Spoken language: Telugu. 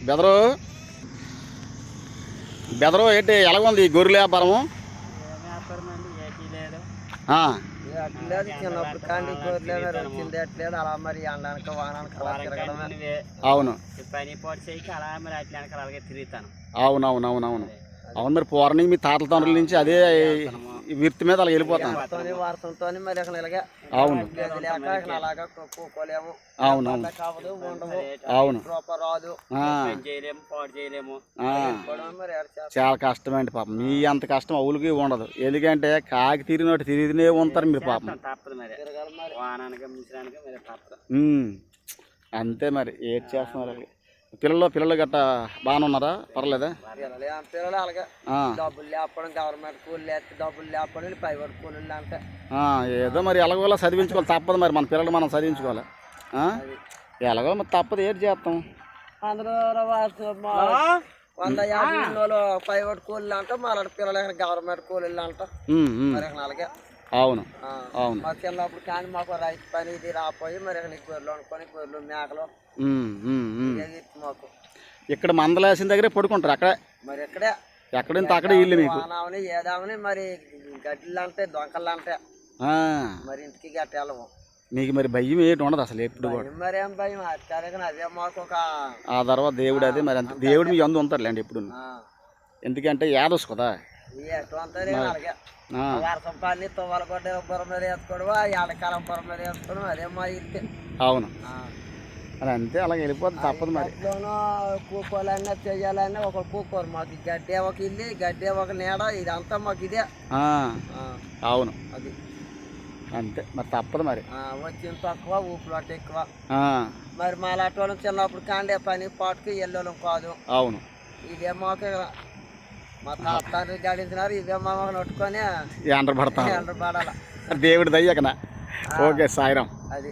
బెదరు? బెదరు ఏంటి? ఎలాగుంది ఈ గొర్రెల వ్యాపారము? అవును. తిరుగుతాను అవును మరి పూర్ణ మీ తాతల తండ్రుల నుంచి అదే వృత్తి మీద అలా వెళ్ళిపోతాం తోని వారసంతో మరి ఇక్కడ ఇలాగే అవును. అవును అవును. రాదు చేయలేము పాడు చేయలేము. చాలా కష్టమండి పాపం. మీ అంత కష్టం అవులకి ఉండదు. ఎందుకంటే కాకి తిరిగినట్టు తిరిగినే ఉంటారు మీరు పాపం. అంతే మరి. ఏడ్ చేస్తున్నారు. పిల్లలు పిల్లలు గట్ట బాగానే ఉన్నారా? పర్లేదా? పిల్లలు ఏం అలాగే డబ్బులు లేపడం గవర్నమెంట్ కూలీలు లేస్తే డబ్బులు లేపడం ప్రైవేట్ కూలీలు అంటే ఆ, ఏదో మరి ఎలాగోలా చదివించుకోవాలి. తప్పదు మరి. మన పిల్లలు మనం చదివించుకోవాలి. ఆ? ఎలాగో మరి తప్పదు. ఏది చేస్తాం? అందరూ వంద యాభై ప్రైవేట్ కూలీలు అంట మన పిల్లలు గవర్నమెంట్ కూలీలు అంట. మరి అలాగే అవును. అవును. మా చిన్నప్పుడు కానీ మాకు రైతు పని ఇది రాపోయి మరి గొర్రెలు అనుకొని గొర్రెలు మేకలు. మాకు. ఇక్కడ మందలేసిన దగ్గరే పడుకుంటారు అక్కడే. మరి ఇక్కడే. ఎక్కడింత అక్కడే ఇల్లు మీకు? ఏదామని మరి గడ్డిలు అంటే దొంకలు అంటే మరి ఇంటికి గట్టి వెళ్ళము మీకు మరి భయం ఏంటి ఉండదు అసలు ఎప్పుడు కూడా. భయం మరి అదే మాకు ఒక ఆ తర్వాత దేవుడు అదే మరి అంతే దేవుడు మీ అందు ఉంటారులేండి ఎప్పుడు. ఎందుకంటే యాదస్ కదా. అలాగే. తువ్వాల కొట్టే బుర్ర మీద వేసుకోవడం ఎండకాలం బుర్ర మీద వేసుకోవడం అదే మా అవును. మరి అంతే అలా వెళ్ళిపోతుంది తప్పదు మరి. కూకోలన్నా చెయ్యాలన్నా ఒక కూకోరు. మాకు గడ్డే ఒక ఇల్లు గడ్డే ఒక నీడ ఇదంతా మాకు ఇదే. అవును. అది. అంతే. మరి తప్పదు మరి. ఆ, వచ్చిన తక్కువ ఊపులాట ఎక్కువ. మరి మా లాంటి వాళ్ళం చిన్నప్పుడు కాండే పని పాటుకి వెళ్ళడం కాదు. అవును. ఇదే మాకు మా తాత గడించినారు ఇదే మా నొట్టుకొని ఎండ పడతాం ఎండ పడాల. దేవుడి దయ్యకనా ఓకే సాయిరాం. అది.